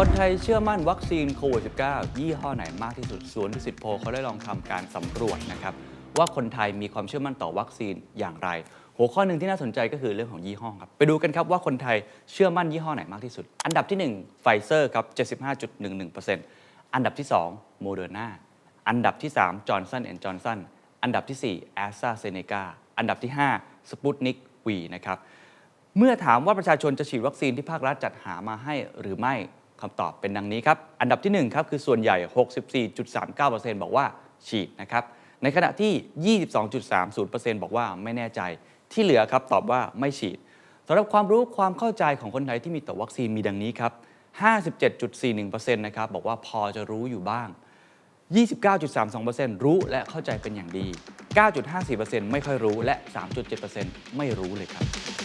คนไทยเชื่อมั่นวัคซีนโควิด -19 ยี่ห้อไหนมากที่สุดศูนดุสิตโพลเขาได้ลองทำการสำรวจนะครับ ว่าคนไทยมีความเชื่อมั่นต่อวัคซีนอย่างไร หัวข้อหนึ่งที่น่าสนใจก็คือเรื่องของยี่ห้อครับ ไปดูกันครับว่าคนไทยเชื่อมั่นยี่ห้อไหนมากที่สุด อันดับที่1ไฟเซอร์ครับ 75.11%อันดับที่2โมเดอร์นาอันดับที่3จอร์นสันแอนด์จอร์นสันอันดับที่4แอสตราเซเนกาอันดับที่5สปุตนิกวีนะครับเมื่อถามว่าประชาชนจะฉีดวัคซีนที่ภาครัฐจัดหามาให้หรือไม่ คำตอบเป็นดังนี้ครับ อันดับที่ 1 ครับ คือส่วนใหญ่ 64.39%บอกว่าฉีดนะครับ ในขณะที่ 22.30%บอกว่าไม่แน่ใจ ที่เหลือครับตอบว่าไม่ฉีดสำหรับความรู้ความเข้าใจของคนไทยที่มีต่อวัคซีนมีดังนี้ครับ 57.41%นะครับบอกว่าพอจะรู้อยู่บ้าง 29.32%รู้และเข้าใจเป็นอย่างดี 9.54%ไม่ค่อยรู้และ 3.7%ไม่รู้เลยครับ